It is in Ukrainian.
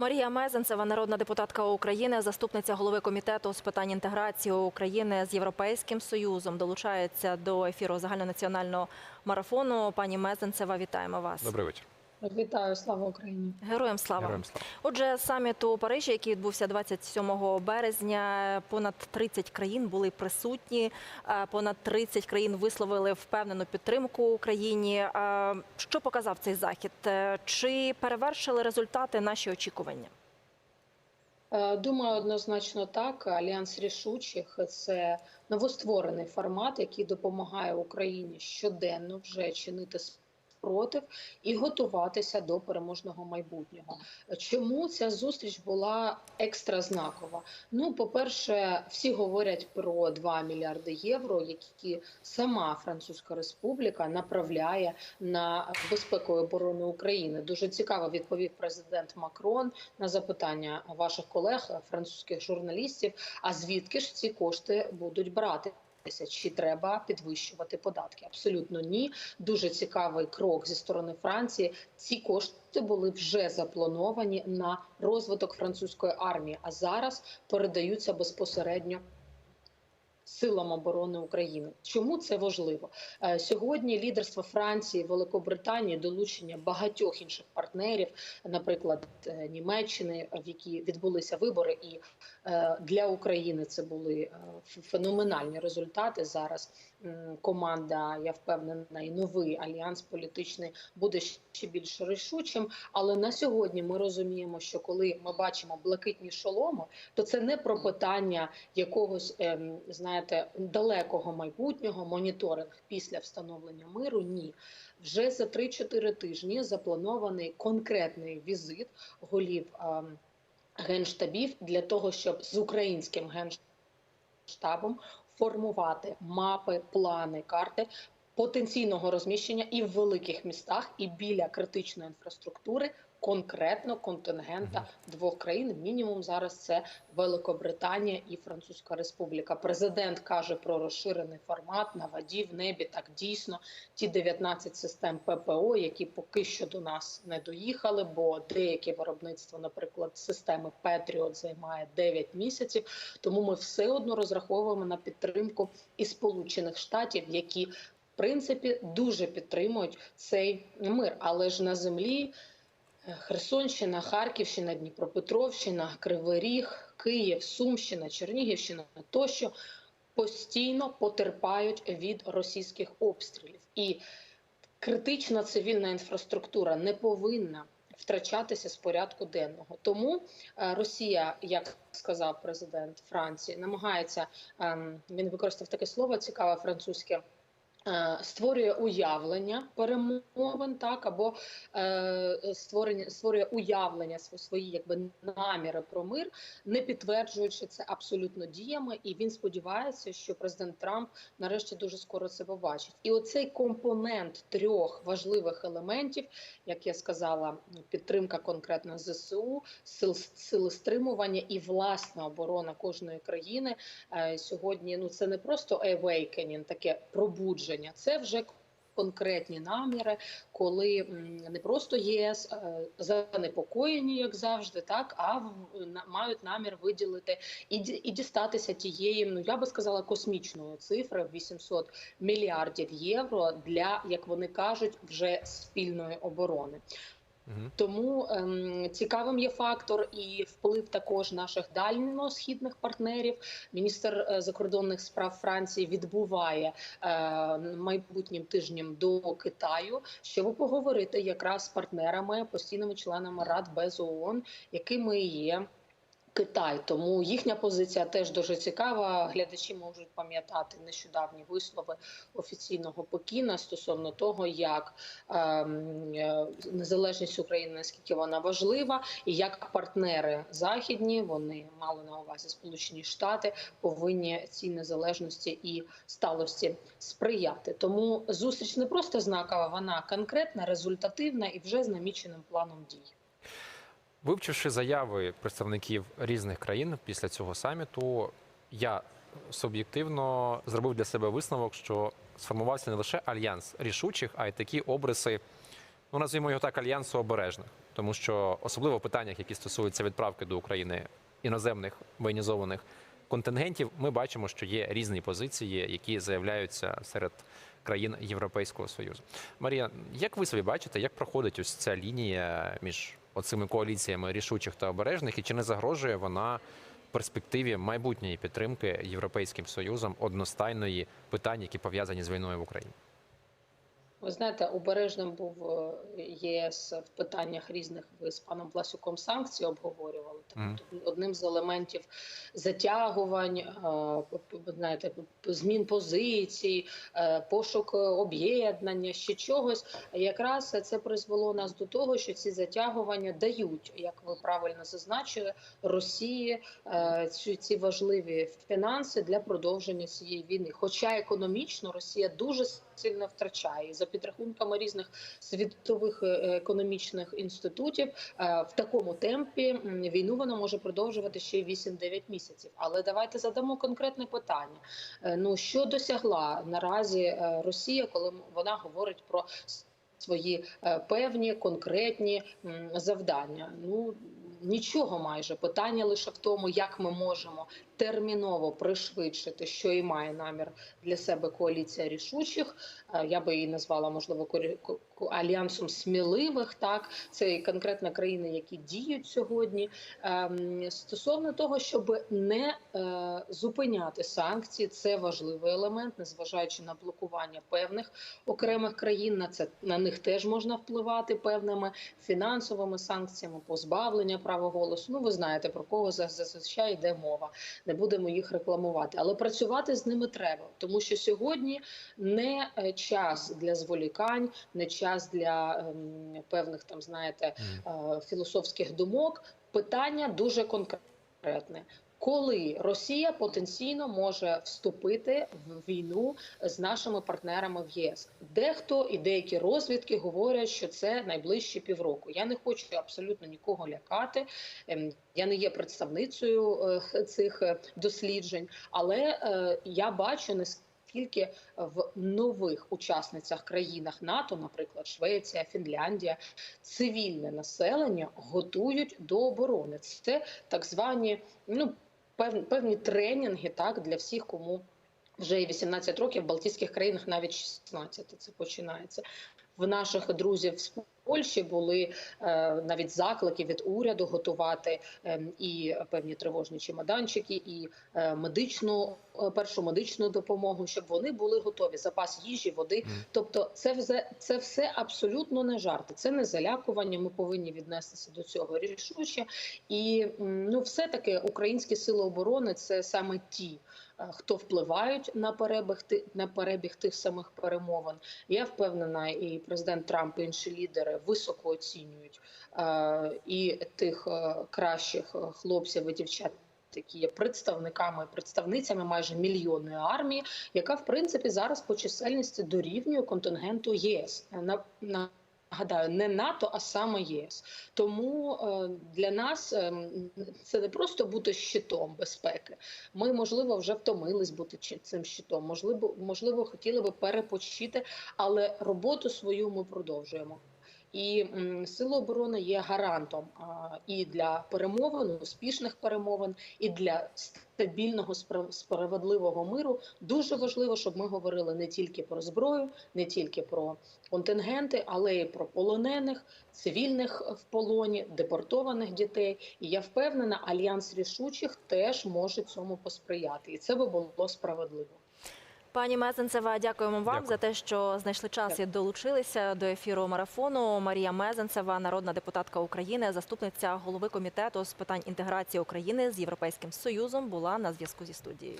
Марія Мезенцева, народна депутатка України, заступниця голови комітету з питань інтеграції України з Європейським Союзом, долучається до ефіру загальнонаціонального марафону. Пані Мезенцева, вітаємо вас. Добрий вечір. Вітаю, слава Україні. Героям слава. Героям слава. Отже, саміт у Парижі, який відбувся 27 березня, понад 30 країн були присутні. е, Понад 30 країн висловили впевнену підтримку Україні. Е, Що показав цей захід? Е, Чи перевершили результати наші очікування? Думаю, однозначно так. Альянс рішучих це новостворений формат, який допомагає Україні щоденно вже чинити спротив і готуватися до переможного майбутнього. Чому ця зустріч була екстра знакова? Ну, по-перше, всі говорять про 2 мільярди євро, які сама Французька Республіка направляє на безпеку і оборону України. Дуже цікаво відповів президент Макрон на запитання ваших колег, французьких журналістів. А звідки ж ці кошти будуть брати? Чи треба підвищувати податки? Абсолютно ні. Дуже цікавий крок зі сторони Франції. Ці кошти були вже заплановані на розвиток французької армії, а зараз передаються безпосередньо. Силам оборони України, чому це важливо Е, сьогодні? Лідерство Франції, Великобританії, долучення багатьох інших партнерів, наприклад, е, Німеччини, в які відбулися вибори, і е, для України це були феноменальні результати. Зараз команда, я впевнена, і новий альянс політичний буде ще більш рішучим. Але на сьогодні ми розуміємо, що коли ми бачимо блакитні шоломи, то це не про питання якогось, ем, знаєте, далекого майбутнього моніторинг після встановлення миру. Ні, вже за 3-4 тижні запланований конкретний візит голів ем, генштабів для того, щоб з українським генштабом формувати мапи, плани, карти. Потенційного розміщення і в великих містах, і біля критичної інфраструктури, конкретно контингента двох країн. Мінімум зараз це Великобританія і Французька Республіка. Президент каже про розширений формат на воді в небі. Так дійсно ті 19 систем ППО, які поки що до нас не доїхали, бо деякі виробництво, наприклад, системи Петріот займає 9 місяців. Тому ми все одно розраховуємо на підтримку і Сполучених Штатів, які в принципі дуже підтримують цей мир, але ж на землі. Херсонщина, Харківщина, Дніпропетровщина, Кривий Ріг, Київ, Сумщина, Чернігівщина тощо постійно потерпають від російських обстрілів. І критична цивільна інфраструктура не повинна втрачатися з порядку денного. Тому е, Росія, як сказав президент Франції, намагається ем, він використав таке слово цікаве французьке. Е, Створює уявлення перемовин, так або е, створення створює уявлення свої якби наміри про мир, не підтверджуючи це абсолютно діями, і він сподівається, що президент Трамп нарешті дуже скоро це побачить. І оцей компонент трьох важливих елементів, як я сказала, підтримка конкретно ЗСУ, сил сили стримування і власна оборона кожної країни е, сьогодні. Ну це не просто awakening, таке пробудження, це вже конкретні наміри, коли не просто ЄС е, занепокоєні, як завжди, так а мають намір виділити і і дістатися тієї, ну я би сказала, космічної цифри 800 мільярдів євро для, як вони кажуть, вже спільної оборони. Мгм. Тому ем, цікавим є фактор і вплив також наших дальньосхідних партнерів. Міністр е, закордонних справ Франції відбуває е, майбутнім тижнем до Китаю, щоб поговорити якраз з партнерами, постійними членами Рад без ООН, якими є. Китай, тому їхня позиція теж дуже цікава. Глядачі можуть пам'ятати нещодавні вислови офіційного Пекіна стосовно того, як ем, е, незалежність України наскільки вона важлива, і як партнери західні вони мали на увазі Сполучені Штати повинні цій незалежності і сталості сприяти. Тому зустріч не просто знакова, вона конкретна, результативна і вже з наміченим планом дій. Вивчивши заяви представників різних країн після цього саміту, я суб'єктивно зробив для себе висновок, що сформувався не лише альянс рішучих, а й такі обриси, ну назвімо його так, альянсу обережних. тому що особливо в питаннях, які стосуються відправки до України іноземних воєнізованих контингентів, ми бачимо, що є різні позиції, які заявляються серед країн Європейського союзу. Марія, як ви собі бачите, як проходить ось ця лінія між оцими коаліціями рішучих та обережних, і чи не загрожує вона перспективі майбутньої підтримки Європейським Союзом одностайної питань, які пов'язані з війною в Україні? Ви знаєте, обережним був е, ЄС в питаннях різних. Ви з паном Власюком санкцій обговорювали. Тобто одним з елементів затягувань, е, знаєте, змін позицій, е, пошук об'єднання, ще чогось. Якраз це призвело нас до того, що ці затягування дають, як ви правильно зазначили, Росії ці важливі фінанси для продовження цієї війни. Хоча економічно Росія дуже сильно втрачає за підрахунками різних світових е, економічних інститутів. е, В такому темпі війну вона може продовжувати ще й 8-9 місяців. Але давайте задамо конкретне питання. Е, Ну що досягла наразі Росія, коли вона говорить про свої певні конкретні завдання? Ну нічого майже питання лише в тому, як ми можемо терміново пришвидшити, що і має намір для себе коаліція рішучих. Е, Я би її назвала можливо альянсом сміливих. Так, це і конкретно країни, які діють сьогодні. Ем, Стосовно того, щоб не е, зупиняти санкції, це важливий елемент, незважаючи на блокування певних окремих країн. На це на них теж можна впливати певними фінансовими санкціями, позбавлення права голосу. Ну ви знаєте про кого за- зазвичай йде мова. Не будемо їх рекламувати, але працювати з ними треба, тому що сьогодні не е, час для зволікань, не час для ем, певних там, знаєте, е, філософських думок. Питання дуже конкретне. Коли Росія потенційно може вступити в війну з нашими партнерами в ЄС, дехто і деякі розвідки говорять, що це найближчі півроку. Я не хочу абсолютно нікого лякати. Ем, Я не є представницею е, цих е, досліджень, але е, я бачу наскільки в нових учасницях країнах НАТО, наприклад, Швеція, Фінляндія, цивільне населення готують до оборони. Це так звані ну певні, певні тренінги, так для всіх, кому вже 18 років в Балтійських країнах навіть 16 це починається. В наших друзів Польщі були е, навіть заклики від уряду готувати е, і певні тривожні чемоданчики, і е, медичну е, першу медичну допомогу, щоб вони були готові. Запас їжі, води. Тобто, це все це все абсолютно не жарти. Це не залякування. Ми повинні віднестися до цього рішуче. І ну, все таки українські сили оборони це саме ті. Е, Хто впливають на перебіг на перебіг тих самих перемовин? Я впевнена, і президент Трамп, і інші лідери високо оцінюють е, і тих е, кращих хлопців і дівчат. Які є представниками представницями майже мільйонної армії, яка в принципі зараз по чисельності дорівнює контингенту ЄС. На, на Гадаю, не НАТО, а саме ЄС. Тому е, для нас е, це не просто бути щитом безпеки. Ми, можливо, вже втомились бути цим щитом. Можливо, можливо, хотіли би перепочити, але роботу свою ми продовжуємо. І м, сили оборони є гарантом і для перемовин, успішних перемовин, і для стабільного спра- справедливого миру. Дуже важливо, щоб ми говорили не тільки про зброю, не тільки про контингенти, але й про полонених, цивільних в полоні, депортованих дітей. І я впевнена, альянс рішучих теж може цьому посприяти, і це би було справедливо. Пані Мезенцева, дякуємо вам Дякую. за те, що знайшли час і долучилися до ефіру марафону. Марія Мезенцева, народна депутатка України, заступниця голови комітету з питань інтеграції України з Європейським Союзом, була на зв'язку зі студією.